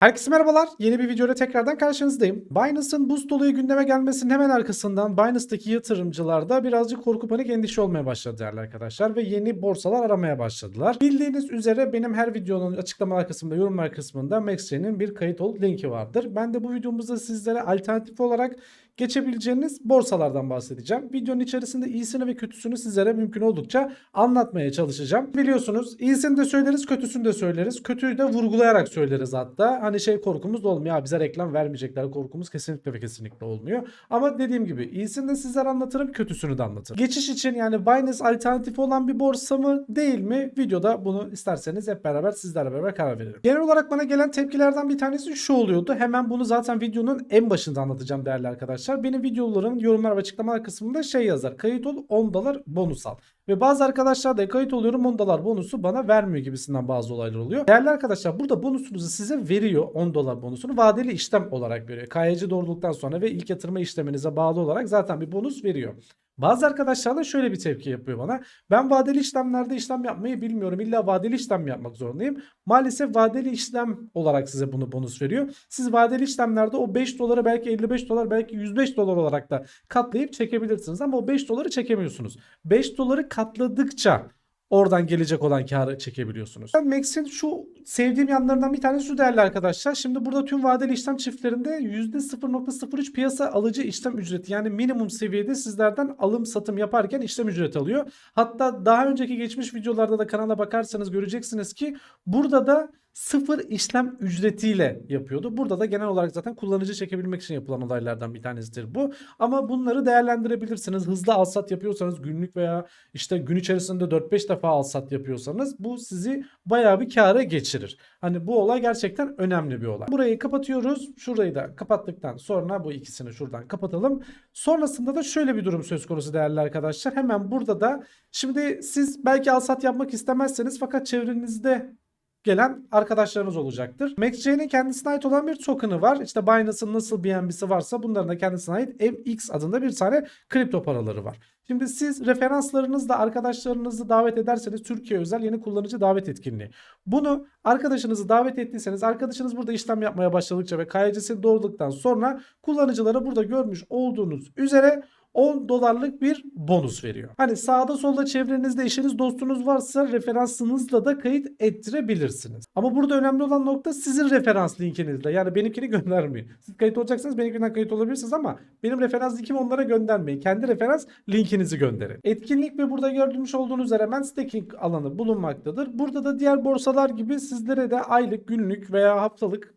Herkese merhabalar. Yeni bir videoyla tekrardan karşınızdayım. Binance'ın buz dolayı gündeme gelmesinin hemen arkasından Binance'daki yatırımcılarda birazcık korku panik endişe olmaya başladı değerli arkadaşlar ve yeni borsalar aramaya başladılar. Bildiğiniz üzere benim her videonun açıklamalar kısmında, yorumlar kısmında MaxChain'in bir kayıt ol linki vardır. Ben de bu videomuzda sizlere alternatif olarak geçebileceğiniz borsalardan bahsedeceğim. Videonun içerisinde iyisini ve kötüsünü sizlere mümkün oldukça anlatmaya çalışacağım. Biliyorsunuz iyisini de söyleriz, kötüsünü de söyleriz. Kötüyü de vurgulayarak söyleriz hatta. Hani şey korkumuz da olmuyor. Ya bize reklam vermeyecekler korkumuz kesinlikle ve kesinlikle olmuyor. Ama dediğim gibi iyisini de sizlere anlatırım, kötüsünü de anlatırım. Geçiş için yani Binance alternatif olan bir borsa mı değil mi? Videoda bunu isterseniz hep beraber sizlerle beraber karar verelim. Genel olarak bana gelen tepkilerden bir tanesi şu oluyordu. Hemen bunu zaten videonun en başında anlatacağım değerli arkadaşlar. Benim videolarımın yorumlar ve açıklamalar kısmında şey yazar. Kayıt ol 10 dolar bonus al. Ve bazı arkadaşlar da kayıt oluyorum 10 dolar bonusu bana vermiyor gibisinden bazı olaylar oluyor. Değerli arkadaşlar burada bonusunuzu size veriyor 10 dolar bonusunu vadeli işlem olarak veriyor. KYC doğruluktan sonra ve ilk yatırma işleminize bağlı olarak zaten bir bonus veriyor. Bazı arkadaşlar da şöyle bir tepki yapıyor bana. Ben vadeli işlemlerde işlem yapmayı bilmiyorum. İlla vadeli işlem yapmak zorundayım. Maalesef vadeli işlem olarak size bunu bonus veriyor. Siz vadeli işlemlerde o 5 doları belki 55 dolar belki 105 dolar olarak da katlayıp çekebilirsiniz. Ama o 5 doları çekemiyorsunuz. 5 doları katladıkça oradan gelecek olan karı çekebiliyorsunuz. Max'in şu sevdiğim yanlarından bir tanesi şu değerli arkadaşlar. Şimdi burada tüm vadeli işlem çiftlerinde %0.03 piyasa alıcı işlem ücreti yani minimum seviyede sizlerden alım satım yaparken işlem ücreti alıyor. Hatta daha önceki geçmiş videolarda da kanala bakarsanız göreceksiniz ki burada da sıfır işlem ücretiyle yapıyordu. Burada da genel olarak zaten kullanıcı çekebilmek için yapılan olaylardan bir tanesidir bu. Ama bunları değerlendirebilirsiniz. Hızlı alsat yapıyorsanız günlük veya işte gün içerisinde 4-5 defa alsat yapıyorsanız bu sizi bayağı bir kâra geçirir. Hani bu olay gerçekten önemli bir olay. Burayı kapatıyoruz. Şurayı da kapattıktan sonra bu ikisini şuradan kapatalım. Sonrasında da şöyle bir durum söz konusu değerli arkadaşlar. Hemen burada da şimdi siz belki alsat yapmak istemezseniz fakat çevrenizde gelen arkadaşlarınız olacaktır. MaxChain'in kendisine ait olan bir token'ı var. İşte Binance'ın nasıl BNB'si varsa bunların da kendisine ait MX adında bir tane kripto paraları var. Şimdi siz referanslarınızla arkadaşlarınızı davet ederseniz Türkiye özel yeni kullanıcı davet etkinliği. Bunu arkadaşınızı davet ettiyseniz arkadaşınız burada işlem yapmaya başladıkça ve KYC'si doğruluktan sonra kullanıcılara burada görmüş olduğunuz üzere 10 dolarlık bir bonus veriyor. Hani sağda solda çevrenizde eşiniz dostunuz varsa referansınızla da kayıt ettirebilirsiniz. Ama burada önemli olan nokta sizin referans linkinizle. Yani benimkini göndermeyin. Siz kayıt olacaksanız benimkinden kayıt olabilirsiniz ama benim referans linkimi onlara göndermeyin. Kendi referans linkinizi gönderin. Etkinlik ve burada gördüğünüz olduğunuz üzere hemen staking alanı bulunmaktadır. Burada da diğer borsalar gibi sizlere de aylık, günlük veya haftalık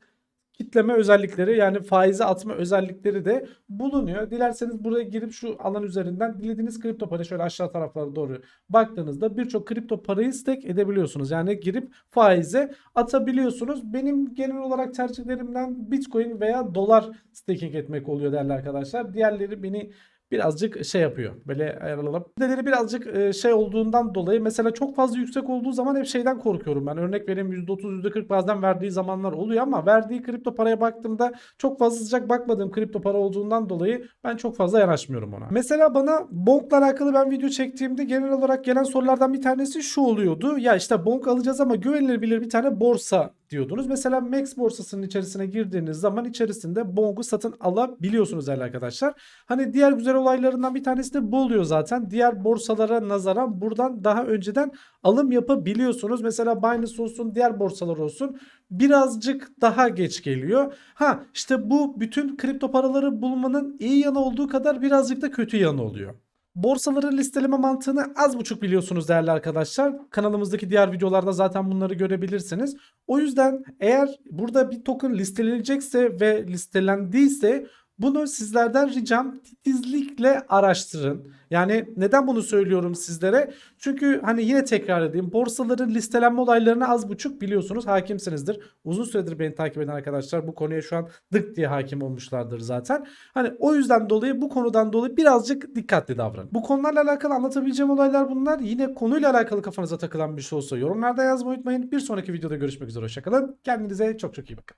kitleme özellikleri yani faize atma özellikleri de bulunuyor. Dilerseniz buraya girip şu alan üzerinden dilediğiniz kripto para şöyle aşağı taraflara doğru baktığınızda birçok kripto parayı stake edebiliyorsunuz. Yani girip faize atabiliyorsunuz. Benim genel olarak tercihlerimden Bitcoin veya dolar staking etmek oluyor değerli arkadaşlar. Diğerleri beni birazcık şey yapıyor. Böyle ayarlanıp. Neleri birazcık e, şey olduğundan dolayı mesela çok fazla yüksek olduğu zaman hep şeyden korkuyorum ben. Örnek vereyim %30 %40 bazen verdiği zamanlar oluyor ama verdiği kripto paraya baktığımda çok fazla sıcak bakmadığım kripto para olduğundan dolayı ben çok fazla yanaşmıyorum ona. Mesela bana Bonk'la alakalı ben video çektiğimde genel olarak gelen sorulardan bir tanesi şu oluyordu. Ya işte Bonk alacağız ama güvenilebilir bir tane borsa diyordunuz. Mesela Max borsasının içerisine girdiğiniz zaman içerisinde Bonk'u satın alabiliyorsunuz değerli arkadaşlar. Hani diğer güzel olaylarından bir tanesi de bu oluyor zaten. Diğer borsalara nazaran buradan daha önceden alım yapabiliyorsunuz. Mesela Binance olsun diğer borsalar olsun birazcık daha geç geliyor. Ha işte bu bütün kripto paraları bulmanın iyi yanı olduğu kadar birazcık da kötü yanı oluyor. Borsaların listeleme mantığını az buçuk biliyorsunuz değerli arkadaşlar. Kanalımızdaki diğer videolarda zaten bunları görebilirsiniz. O yüzden eğer burada bir token listelenecekse ve listelendiyse bunu sizlerden ricam titizlikle araştırın. Yani neden bunu söylüyorum sizlere? Çünkü hani yine tekrar edeyim. Borsaların listelenme olaylarını az buçuk biliyorsunuz. Hakimsinizdir. Uzun süredir beni takip eden arkadaşlar bu konuya şu an dık diye hakim olmuşlardır zaten. Hani o yüzden dolayı bu konudan dolayı birazcık dikkatli davranın. Bu konularla alakalı anlatabileceğim olaylar bunlar. Yine konuyla alakalı kafanıza takılan bir şey olsa yorumlarda yazmayı unutmayın. Bir sonraki videoda görüşmek üzere. Hoşçakalın. Kendinize çok çok iyi bakın.